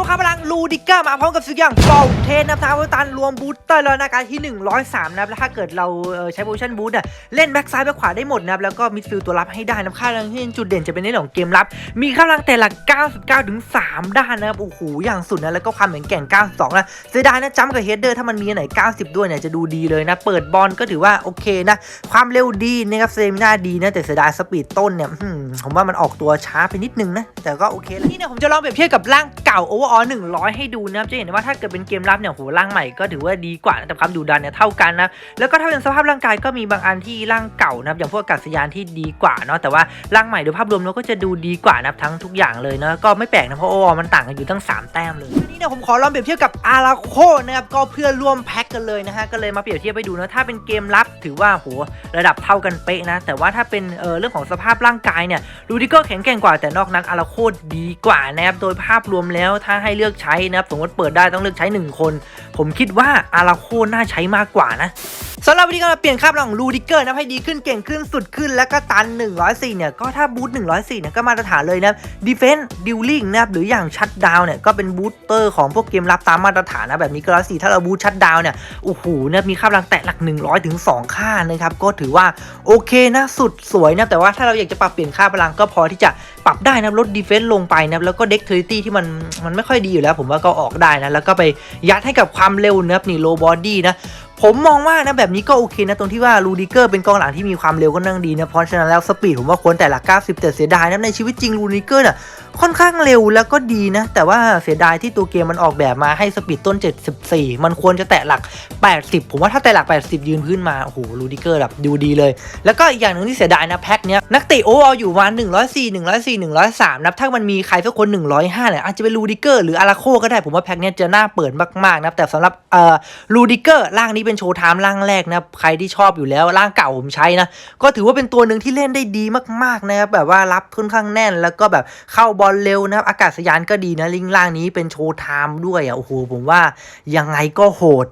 ลครับพลังลูดิก้ามาพร้อมกับสิ่งอย่างเบาเทนนะครับทาวตารรวมบูสเตอร์แล้วนะการที่ 103 นะครับถ้าเกิดเราใช้โพชั่นบูสอะเล่นแบ็กซ้ายแบ็กขวาได้หมดนะครับแล้วก็มิดฟิลด์ตัวรับให้ได้นะครับค่าแรงที่จุดเด่นจะเป็นในเรื่องของเกมรับ มีค่าแรงแต่ละ 99 ถึง 3 ด้านนะครับโอ้โหอย่างสุดนะแล้วก็ความแข็งแกร่ง 92 นะเสียดายนะจัมกับเฮดเดอร์ถ้ามันมีอันไหน 90 ด้วยเนี่ยจะดูดีเลยนะ เปิดบอลก็ถือว่าโอเคนะ ความเร็วดีนะครับเซมิน่าดีนะแต่เสียดายสปีดต้นเนี่ยผมว่ามันออกตัวช้าไปนิดนึงนะแต่ก็โอเคแล้วนี่เนี่ยผมจะลองเปรียบเทียบกับร่าง เก่า overall 100 ให้ดูนะครับจะเห็นว่าถ้าเกิดเป็นเกมรับเนี่ยโหร่างใหม่ก็ถือว่าดีกว่าแต่ความดุดันเนี่ยเท่ากันนะแล้วก็ถ้าเป็นสภาพร่างกายก็มีบางอันที่ร่างเก่านะครับอย่างพวกอากาศยานที่ดีกว่าเนาะแต่ว่าร่างใหม่โดยภาพรวมเราก็จะดูดีกว่านะครับทั้งทุกอย่างเลยนะก็ไม่แปลกนะเพราะโอมันต่างกันอยู่ตั้ง 3 แต้มเลยนี้เนี่ยผมขอลองเปรียบเทียบกับอาราโคนะครับก็เพื่อร่วมแพ็กกันเลยนะฮะก็เลยมาเปรียบเทียบไปดูนะถ้าเป็นเกมรับถือว่าโหระดับเท่ากันเป๊ะนะแต่ว่าถ้าเป็นเออเรื่องของสภาพร่างกายเนี่ยลูดิโก้แข็งแกร่งกว่าแต่นอกนั้นอาราโคดีกว่านะครับโดยภาพรวมแล้วถ้าให้เลือกใช้นะครับสมมติเปิดได้ต้องเลือกใช้หนึ่งคน ผมคิดว่าอาราโคน่าใช้มากกว่านะำหรับวิธีการเปลี่ยนคาบหลังลูดิเกอร์นะให้ดีขึ้นเก่งขึ้นสุดขึ้นแล้วก็ตัน 104 เนี่ย ก็ถ้าบูท104 เนี่ย ก็มาตรฐานเลยนะดีเฟนส์ดิวลิงนะครับหรืออย่างชัดดาวเนี่ย ก็เป็นบูสเตอร์ของพวกเกมรับตามมาตรฐานนะแบบนี้ก็ร้อยสี่ถ้าเราบูทชัดดาวเนี่ยโอ้โหเนี่ยมีค่าพลังแตะหลัก 100ถึง2ค่านะครับก็ถือว่าโอเคนะสุดสวยนะแต่ว่าถ้าเราอยากจะปรับเปลี่ยนค่าพลังก็พอที่จะปรับได้นะลดดีเฟนส์ลงไปนะแล้วก็เด็กเทอริตี้ที่มันมันไม่ค่อยดีอยู่แล้ว ผมว่าก็ออกได้นะแล้วก็ไปยัดให้กับความเร็วนะครับนี่โลบอดี้นะ ผมมองว่านะแบบนี้ก็โอเคนะตรงที่ว่าลูดิเกอร์เป็นกองหลังที่มีความเร็วก็นั่งดีนะเพราะฉะนั้นแล้วสปีดผมว่าควรแต่ละ 90 แต่เสียดายนะในชีวิตจริงลูดิเกอร์น่ะค่อนข้างเร็วแล้วก็ดีนะ แต่ว่าเสียดายที่ตัวเกมมันออกแบบมาให้สปีดต้น 74 มันควรจะแตะหลัก 80 ผมว่าถ้าแตะหลัก 80 ยืนพื้นมาโอ้โหลูดิเกอร์แบบดูดีเลย แล้วก็อีกอย่างหนึ่งที่เสียดายนะแพ็คเนี้ยนักเตะโอเอร์อยู่ประมาณ104 104 103นะถ้ามันมีใครสักคน 105เนี่ยอาจจะเป็นลูดิเกอร์หรืออาราโคก็ได้ผมว่าแพ็คเนี้ยจะน่าเปิดมากๆนะแต่สำหรับเอ่อลูดิเกอร์ร่างนี้เป็นโชว์ไทม์ร่างแรกนะใครที่ชอบอยู่แล้วร่างเก่าผมใช้นะ ก็ถือว่าเป็นตัวหนึ่งที่เล่นได้ดีมากๆนะครับแบบว่ารับค่อนข้างแน่น แล้วก็แบบเข้าบอลเร็วนะครับอากาศยานก็ดีนะลิงล่างนี้เป็นโชว์ไทม์ด้วยอะโอ้โหผมว่ายังไงก็โหด